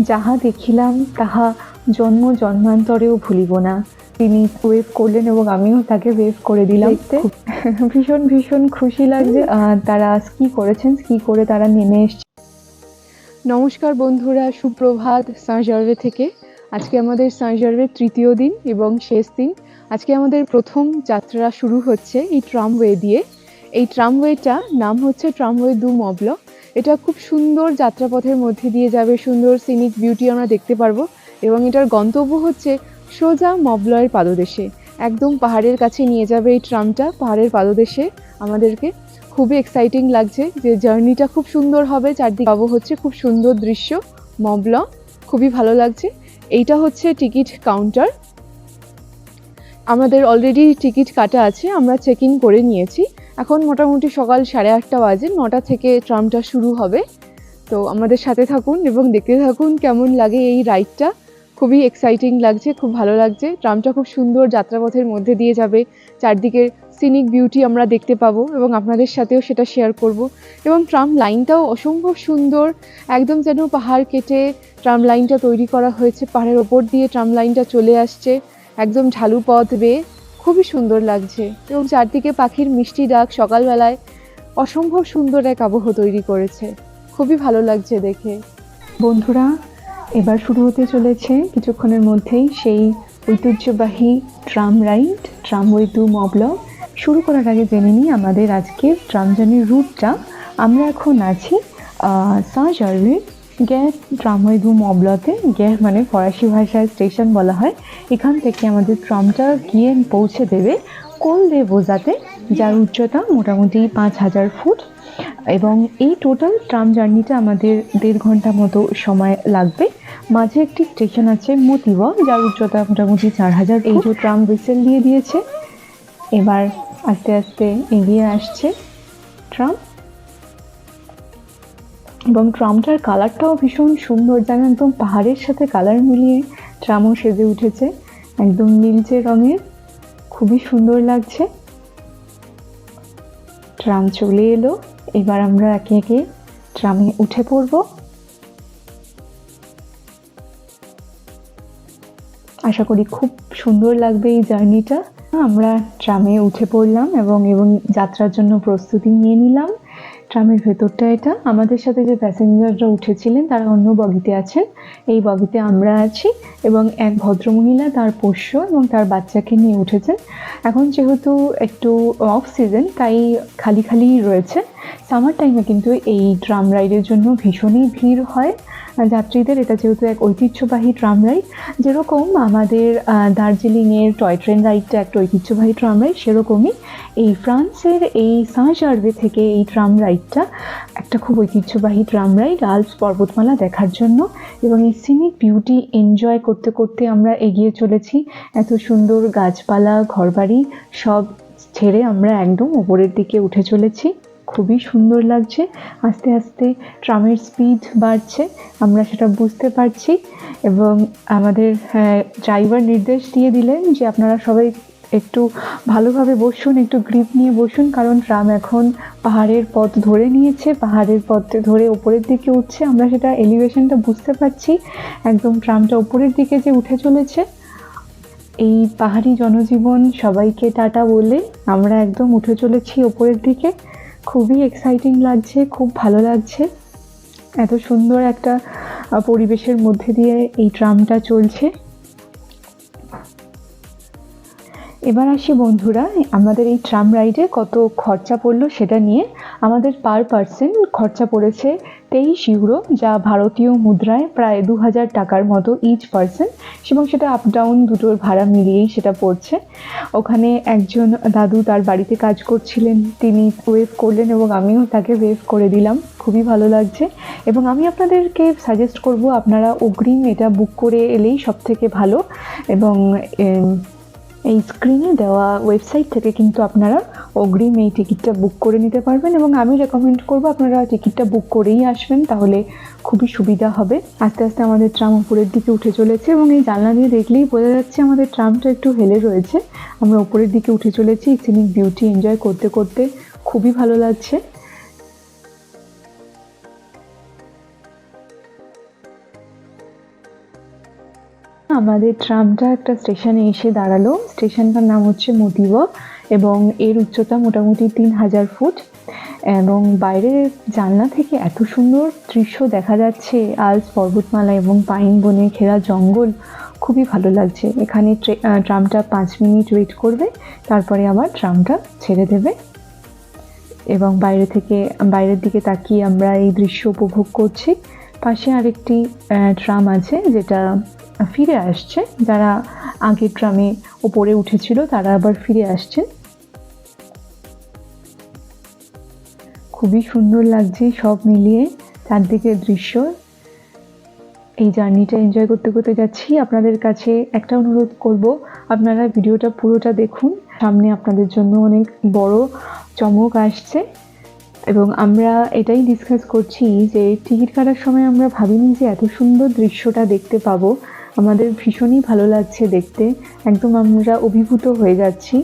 যাহা দেখিলাম তাহা জন্ম জন্মান্তরেও ভুলিব না। তিনি ওয়েভ করলেন এবং আমিও তাকে ওয়েভ করে দিলাম। ভীষণ ভীষণ খুশি লাগছে। তারা স্কি করেছেন স্কি করে তারা নেমে এসছে? নমস্কার বন্ধুরা সুপ্রভাত সাঁজার্ভে থেকে। আজকে আমাদের সাঁজার্ভের তৃতীয় দিন এবং শেষ দিন। আজকে আমাদের প্রথম যাত্রা শুরু হচ্ছে এই ট্রামওয়ে দিয়ে। এই ট্রামওয়েটা নাম হচ্ছে ট্রামওয়ে দু মবল এটা খুব সুন্দর যাত্রাপথের মধ্যে দিয়ে যাবে, সুন্দর সিনিক বিউটি আমরা দেখতে পারব এবং এটার গন্তব্য হচ্ছে সোজা মবলয়ের পাদদেশে। একদম পাহাড়ের কাছে নিয়ে যাবে এই ট্রামটা, পাহাড়ের পাদদেশে। আমাদেরকে খুবই এক্সাইটিং লাগছে যে জার্নিটা খুব সুন্দর হবে, চারদিক পাবো হচ্ছে খুব সুন্দর দৃশ্য, মবল, খুবই ভালো লাগছে। এইটা হচ্ছে টিকিট কাউন্টার আমাদের অলরেডি টিকিট কাটা আছে, আমরা চেক ইন করে নিয়েছি। এখন মোটামুটি সকাল সাড়ে আটটা বাজে, নটা থেকে ট্রামটা শুরু হবে। তো আমাদের সাথে থাকুন এবং দেখতে থাকুন কেমন লাগে এই রাইডটা। খুবই এক্সাইটিং লাগছে, খুব ভালো লাগছে। ট্রামটা খুব সুন্দর যাত্রাপথের মধ্যে দিয়ে যাবে। চারদিকে সিনিক বিউটি আমরা দেখতে পাবো এবং আপনাদের সাথেও সেটা শেয়ার করব। এবং ট্রাম লাইনটাও অসম্ভব সুন্দর। একদম যেন পাহাড় কেটে ট্রাম লাইনটা তৈরি করা হয়েছে। পাহাড়ের ওপর দিয়ে ট্রাম লাইনটা চলে আসছে। একদম ঢালু পথ বেয়ে। খুবই সুন্দর লাগছে। এবং চারদিকে পাখির মিষ্টি ডাক সকালবেলায় অসম্ভব সুন্দর এক আবহ তৈরি করেছে। খুবই ভালো লাগছে দেখে। বন্ধুরা, এবার শুরু হতে চলেছে কিছুক্ষণের মধ্যেই সেই ঐতিহ্যবাহী ট্রাম রাইড, ট্রামওয়ে টু মবল শুরু করার আগে জেনে নিই আমাদের আজকের ট্রাম জার্নির রুটটা। আমরা এখন আছি সাঁজার্ভের গ্যাস ট্রামওয়ে দু মবলতে গ্যাস মানে ফরাসি ভাষায় স্টেশন বলা হয়। এখান থেকে আমাদের ট্রামটা গিয়ে পৌঁছে দেবে কোল দে বোজাতে যার উচ্চতা মোটামুটি পাঁচ হাজার ফুট। এবং এই টোটাল ট্রাম জার্নিটা আমাদের দেড় ঘণ্টা মতো সময় লাগবে। মাঝে একটি স্টেশন আছে মতিবা যার উচ্চতা মোটামুটি চার হাজার এই যে ট্রাম হুইসেল দিয়ে দিয়েছে, এবার আস্তে আস্তে এগিয়ে আসছে ট্রাম এবং ট্রামটার কালারটাও ভীষণ সুন্দর, যেন একদম পাহাড়ের সাথে কালার মিলিয়ে ট্রামও সেজে উঠেছে। একদম নীলচে রঙের, খুবই সুন্দর লাগছে। ট্রাম চলে এলো, এবার আমরা একে একে ট্রামে উঠে পড়ব। আশা করি খুব সুন্দর লাগবে এই জার্নিটা। আমরা ট্রামে উঠে পড়লাম এবং এবং যাত্রার জন্য প্রস্তুতি নিয়ে নিলাম। ট্রামের ভেতরটা এটা। আমাদের সাথে যে প্যাসেঞ্জাররা উঠেছিলেন, তারা অন্য বগিতে আছেন। এই বগিতে আমরা আছি এবং এক ভদ্রমহিলা, তার পোষ্য এবং তার বাচ্চাকে নিয়ে উঠেছেন। এখন যেহেতু একটু অফ সিজন তাই খালি খালি রয়েছে। সামার টাইমে কিন্তু এই ট্রাম রাইডের জন্য ভীষণই ভিড় হয়। যাত্রীদের, এটা যেহেতু এক ঐতিহ্যবাহী ট্রাম রাইড যেরকম আমাদের দার্জিলিংয়ের টয় ট্রেন রাইডটা একটা ঐতিহ্যবাহী ট্রাম রাইড সেরকমই এই ফ্রান্সের এই সাঁজার্ভে থেকে এই ট্রাম রাইডটা একটা খুব ঐতিহ্যবাহী ট্রাম রাইড আলপস পর্বতমালা দেখার জন্য এবং এই সিনিক বিউটি এনজয় করতে করতে আমরা এগিয়ে চলেছি। এত সুন্দর গাছপালা, ঘরবাড়ি সব ছেড়ে আমরা একদম উপরের দিকে উঠে চলেছি। খুবই সুন্দর লাগছে। আস্তে আস্তে ট্রামের স্পিড বাড়ছে, আমরা সেটা বুঝতে পারছি এবং আমাদের ড্রাইভার নির্দেশ দিয়ে দিলেন যে আপনারা সবাই একটু ভালোভাবে বসুন, একটু গ্রিপ নিয়ে বসুন, কারণ ট্রাম এখন পাহাড়ের পথ ধরে নিয়েছে, পাহাড়ের পথ ধরে ওপরের দিকে উঠছে। আমরা সেটা এলিভেশনটা বুঝতে পারছি। একদম ট্রামটা ওপরের দিকে যে উঠে চলেছে। এই পাহাড়ি জনজীবন সবাইকে টাটা বলে আমরা একদম উঠে চলেছি ওপরের দিকে। খুবই এক্সাইটিং লাগছে, খুব ভালো লাগছে। এত সুন্দর একটা পরিবেশের মধ্যে দিয়ে এই ট্রামটা চলছে। এবার আসি বন্ধুরা, আমাদের এই ট্রাম রাইডে কত খরচা পড়ল সেটা নিয়ে। আমাদের পার পার্সন খরচা পড়েছে তেইশ ইউরো যা ভারতীয় মুদ্রায় প্রায় দু হাজার টাকার মতো ইচ পার্সন এবং সেটা আপ ডাউন দুটোর ভাড়া মিলিয়েই সেটা পড়ছে। ওখানে একজন দাদু তার বাড়িতে কাজ করছিলেন, তিনি ওয়েভ করলেন এবং আমিও তাকে ওয়েভ করে দিলাম। খুবই ভালো লাগছে। এবং আমি আপনাদেরকে সাজেস্ট করব, আপনারা অগ্রিম এটা বুক করে এলেই সব থেকে ভালো। এবং এই স্ক্রিনে দেওয়া ওয়েবসাইট থেকে কিন্তু আপনারা অগ্রিম এই টিকিটটা বুক করে নিতে পারবেন এবং আমি রেকমেন্ড করব আপনারা টিকিটটা বুক করেই আসবেন, তাহলে খুবই সুবিধা হবে। আস্তে আস্তে আমাদের ট্রাম উপরের দিকে উঠে চলেছে এবং এই জানলা দিয়ে দেখলেই বোঝা যাচ্ছে আমাদের ট্রামটা একটু হেলে রয়েছে। আমরা উপরের দিকে উঠে চলেছি সিনিক বিউটি এনজয় করতে করতে খুবই ভালো লাগছে। আমাদের ট্রামটা একটা স্টেশনে এসে দাঁড়াল। স্টেশনটার নাম হচ্ছে মতিব এবং এর উচ্চতা মোটামুটি তিন হাজার ফুট। এবং বাইরের জানলা থেকে এত সুন্দর দৃশ্য দেখা যাচ্ছে। আলস পর্বতমালা এবং পাইন বনে ঘেরা জঙ্গল খুবই ভালো লাগছে। এখানে ট্রে- ট্রামটা পাঁচ মিনিট ওয়েট করবে, তারপরে আবার ট্রামটা ছেড়ে দেবে। এবং বাইরে থেকে, বাইরের দিকে তাকিয়ে আমরা এই দৃশ্য উপভোগ করছি। পাশে আরেকটি ট্রাম আছে যেটা ফিরে আসছে। যারা আগের ট্রামে ওপরে উঠেছিল, তারা আবার ফিরে আসছেন খুবই সুন্দর লাগছে সব মিলিয়ে চারদিকের দৃশ্য। এই জার্নিটা এনজয় করতে করতে যাচ্ছি। আপনাদের কাছে একটা অনুরোধ করব, আপনারা ভিডিওটা পুরোটা দেখুন। সামনে আপনাদের জন্য অনেক বড় চমক আসছে। এবং আমরা এটাই ডিসকাস করছি যে টিকিট কাটার সময় আমরা ভাবিনি যে এত সুন্দর দৃশ্যটা দেখতে পাবো। আমাদের ভীষণই ভালো লাগছে দেখতে। একদম আমরা অভিভূত হয়ে যাচ্ছি,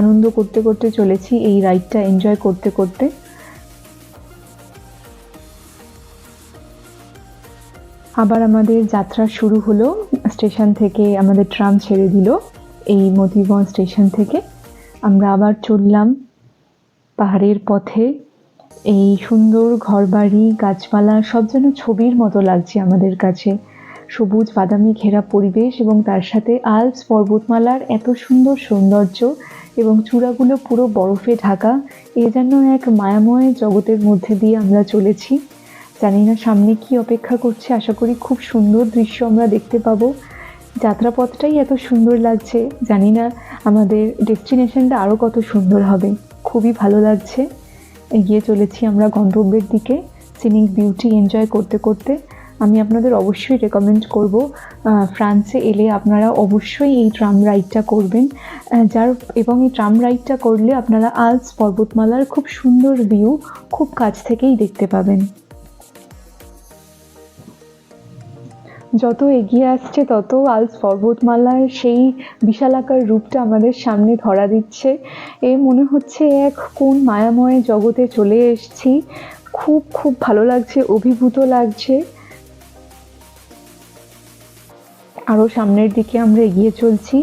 আনন্দ করতে করতে চলেছি এই রাইডটা এনজয় করতে করতে। আবার আমাদের যাত্রা শুরু হলো, স্টেশন থেকে আমাদের ট্রাম ছেড়ে দিল, এই মতিগঞ্জ স্টেশন থেকে। আমরা আবার চললাম পাহাড়ের পথে, এই সুন্দর ঘরবাড়ি, গাছপালা, সব যেন ছবির মতো লাগছে আমাদের কাছে। সবুজ বাদামি ঘেরা পরিবেশ এবং তার সাথে আলপস পর্বতমালার এত সুন্দর সৌন্দর্য এবং চূড়াগুলো পুরো বরফে ঢাকা, এ যেন এক মায়াময় জগতের মধ্যে দিয়ে আমরা চলেছি। জানি না সামনে কি অপেক্ষা করছে, আশা করি খুব সুন্দর দৃশ্য আমরা দেখতে পাবো। যাত্রাপথটাই এত সুন্দর লাগছে, জানি না আমাদের ডেস্টিনেশনটা আরও কত সুন্দর হবে। খুবই ভালো লাগছে। এগিয়ে চলেছি আমরা গন্তব্যের দিকে, সিনিক বিউটি এনজয় করতে করতে। আমি আপনাদের অবশ্যই রেকমেন্ড করব ফ্রান্সে এলে আপনারা অবশ্যই এই ট্রাম রাইডটা করবেন। যার, এবং এই ট্রাম রাইডটা করলে আপনারা আলস পর্বতমালার খুব সুন্দর ভিউ খুব কাছ থেকেই দেখতে পাবেন। যত এগিয়ে আসছে, তত আলস পর্বতমালার সেই বিশালাকার রূপটা আমাদের সামনে ধরা দিচ্ছে। এ মনে হচ্ছে এক কোন মায়াময় জগতে চলে এসেছি। খুব খুব ভালো লাগছে, অভিভূত লাগছে। আরও সামনের দিকে আমরা এগিয়ে চলছি।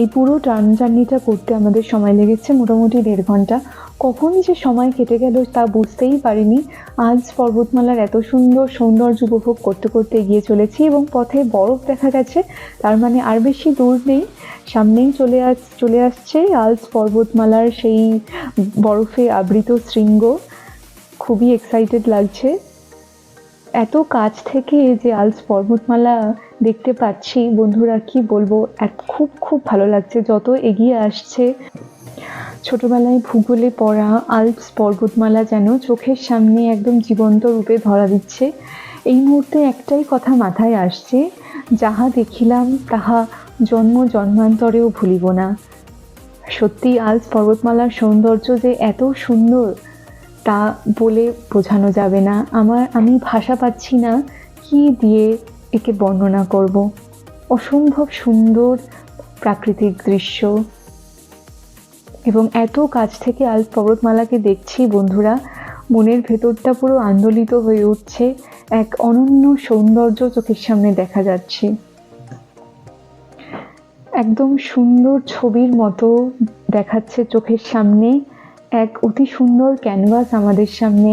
এই পুরো টার্ন জার্নিটা করতে আমাদের সময় লেগেছে মোটামুটি দেড় ঘণ্টা। কখন যে সময় কেটে গেল তা বুঝতেই পারিনি। আজ পর্বতমালার এত সুন্দর সৌন্দর্য উপভোগ করতে করতে এগিয়ে চলেছি এবং পথে বরফ দেখা গেছে, তার মানে আর বেশি দূর নেই। সামনেই চলে আস, চলে আসছে আলস পর্বতমালার সেই বরফে আবৃত শৃঙ্গ। খুবই এক্সাইটেড লাগছে। এত কাছ থেকে যে আলস পর্বতমালা দেখতে পাচ্ছি, বন্ধুরা কি বলব? এক খুব খুব ভালো লাগছে, যত এগিয়ে আসছে। ছোটবেলায় ভূগোলে পড়া আলপস পর্বতমালা যেন চোখের সামনে একদম জীবন্ত রূপে ধরা দিচ্ছে। এই মুহূর্তে একটাই কথা মাথায় আসছে, যাহা দেখিলাম তাহা জন্ম জন্মান্তরেও ভুলিব না। সত্যি আলস পর্বতমালার সৌন্দর্য যে এত সুন্দর তা বলে বোঝানো যাবে না। আমার, আমি ভাষা পাচ্ছি না কি দিয়ে একে বর্ণনা করব। অসম্ভব সুন্দর প্রাকৃতিক দৃশ্য। এবং এত কাছ থেকে আল পর্বতমালাকে দেখছি বন্ধুরা, মনের ভেতরটা পুরো আন্দোলিত হয়ে উঠছে। এক অনন্য সৌন্দর্য চোখের সামনে দেখা যাচ্ছে। একদম সুন্দর ছবির মতো দেখাচ্ছে চোখের সামনে। এক অতি সুন্দর ক্যানভাস আমাদের সামনে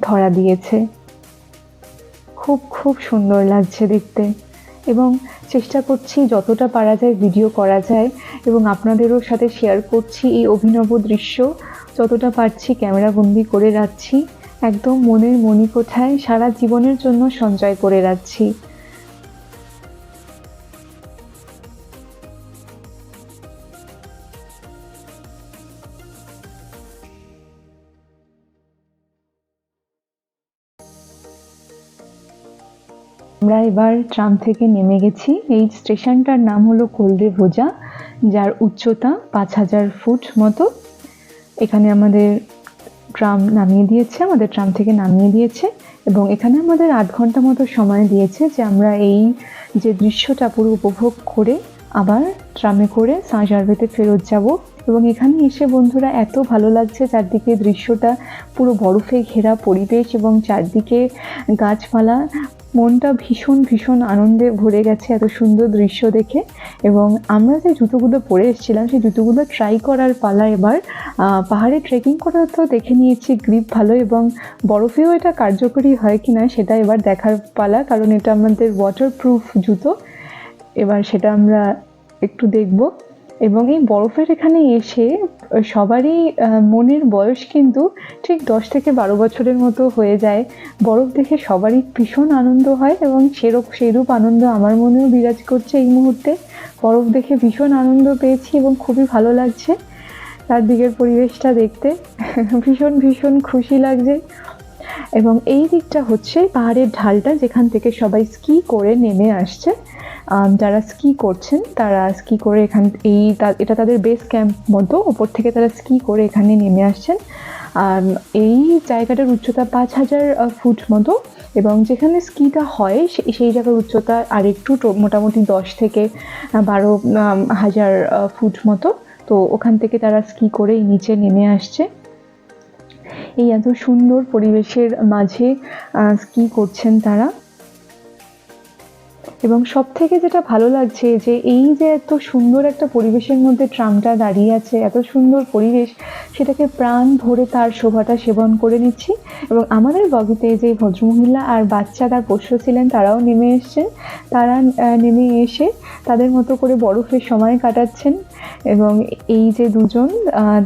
ধরা দিয়েছে। খুব খুব সুন্দর লাগছে দেখতে এবং চেষ্টা করছি যতটা পারা যায় ভিডিও করা যায় এবং আপনাদেরও সাথে শেয়ার করছি এই অভিনব দৃশ্য। যতটা পারছি ক্যামেরাবন্দি করে রাখছি, একদম মনের মণিকোঠায় সারা জীবনের জন্য সঞ্চয় করে রাখছি। আমরা এবার ট্রাম থেকে নেমে গেছি। এই স্টেশনটার নাম হলো কোলদে ভোজা, যার উচ্চতা পাঁচ হাজার ফুট মতো। এখানে আমাদের ট্রাম নামিয়ে দিয়েছে, আমাদের ট্রাম থেকে নামিয়ে দিয়েছে এবং এখানে আমাদের আধ ঘণ্টা মতো সময় দিয়েছে যে আমরা এই যে দৃশ্যটা পুরো উপভোগ করে আবার ট্রামে করে সাঁজারভেতে ফেরত যাব। এবং এখানে এসে বন্ধুরা এত ভালো লাগছে, চারদিকে দৃশ্যটা পুরো বরফে ঘেরা পরিবেশ এবং চারদিকে গাছপালা। মনটা ভীষণ ভীষণ আনন্দে ভরে গেছে এত সুন্দর দৃশ্য দেখে। এবং আমরা যে জুতোগুলো পরে এসেছিলাম, সেই জুতোগুলো ট্রাই করার পালা এবার পাহাড়ে ট্রেকিং করার তো দেখে নিয়েছি গ্রিপ ভালো এবং বরফেও এটা কার্যকরী হয় কি না সেটা এবার দেখার পালা, কারণ এটা আমাদের ওয়াটারপ্রুফ জুতো। এবার সেটা আমরা একটু দেখব। এবং এই বরফের এখানে এসে সবারই মনের বয়স কিন্তু ঠিক দশ থেকে বারো বছরের মতো হয়ে যায়। বরফ দেখে সবারই ভীষণ আনন্দ হয় এবং সেরূপ সেইরূপ আনন্দ আমার মনেও বিরাজ করছে এই মুহূর্তে। বরফ দেখে ভীষণ আনন্দ পেয়েছি এবং খুবই ভালো লাগছে চারদিকের পরিবেশটা দেখতে। ভীষণ ভীষণ খুশি লাগছে। এবং এই দিকটা হচ্ছে পাহাড়ের ঢালটা যেখান থেকে সবাই স্কি করে নেমে আসছে। যারা স্কি করছেন, তারা স্কি করে এখান, এই এটা তাদের বেস ক্যাম্প মতো, ওপর থেকে তারা স্কি করে এখানে নেমে আসছেন। এই জায়গাটার উচ্চতা পাঁচ হাজার ফুট মতো এবং যেখানে স্কিটা হয় সেই জায়গার উচ্চতা আর একটু মোটামুটি দশ থেকে বারো হাজার ফুট মতো। তো ওখান থেকে তারা স্কি করে নিচে নেমে আসছে। এই এত সুন্দর পরিবেশের মাঝে স্কি করছেন তারা। এবং সব থেকে যেটা ভালো লাগছে যে এই যে এত সুন্দর একটা পরিবেশের মধ্যে ট্রামটা দাঁড়িয়ে আছে, এত সুন্দর পরিবেশ, সেটাকে প্রাণ ভরে তার শোভাটা সেবন করে নিচ্ছি। এবং আমাদের বগিতে যে ভদ্রমহিলা আর বাচ্চা তার পোষ্য ছিলেন, তারাও নেমে এসছেন। তারা নেমে এসে তাদের মতো করে বরফের সময় কাটাচ্ছেন। এবং এই যে দুজন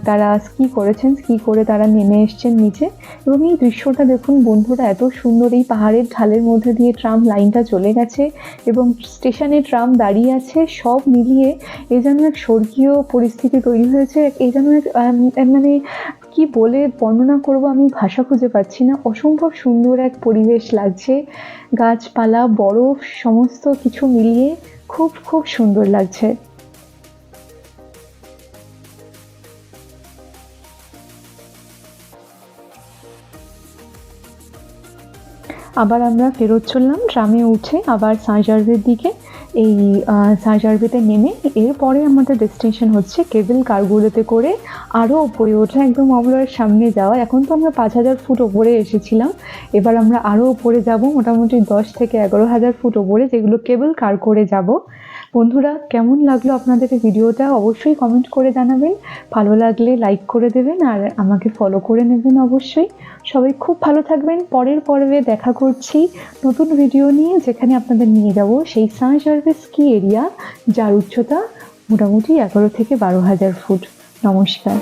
তারা স্কি করেছেন, স্কি করে তারা নেমে এসছেন নিচে। এবং এই দৃশ্যটা দেখুন বন্ধুরা, এত সুন্দর এই পাহাড়ের ঢালের মধ্যে দিয়ে ট্রাম লাইনটা চলে গেছে। এবং স্টেশনে ট্রাম দাঁড়িয়ে আছে, সব মিলিয়ে এ যেন এক স্বর্গীয় পরিস্থিতি তৈরি হয়েছে। এ যেন এক মানে কি বলে বর্ণনা করব আমি ভাষা খুঁজে পাচ্ছি না। অসম্ভব সুন্দর এক পরিবেশ লাগছে। গাছপালা, বরফ, সমস্ত কিছু মিলিয়ে খুব খুব সুন্দর লাগছে। আবার আমরা ফেরত চললাম, ট্রামে উঠে আবার সাঁজারভের দিকে। এই সাঁজারভেতে নেমে এরপরে আমাদের ডেস্টিনেশন হচ্ছে কেবল কারগুলোতে করে আরও ওপরে ওঠা, একদম অবলয়ের সামনে যাওয়া। এখন তো আমরা পাঁচ হাজার ফুট ওপরে এসেছিলাম। এবার আমরা আরও ওপরে যাব, মোটামুটি দশ থেকে এগারো হাজার ফুট ওপরে যেগুলো কেবল কার করে যাব। বন্ধুরা, কেমন লাগল আপনাদের এই ভিডিওটা? অবশ্যই কমেন্ট করে জানাবেন। ভালো লাগলে লাইক করে দেবেন আর আমাকে ফলো করে নেবেন অবশ্যই। সবাই খুব ভালো থাকবেন। পরের পর্বে দেখা করছি নতুন ভিডিও নিয়ে, যেখানে আপনাদের নিয়ে যাব সেই সাঁ সার্ভিস স্কি এরিয়া যার উচ্চতা মোটামুটি এগারো থেকে বারো হাজার ফুট। নমস্কার।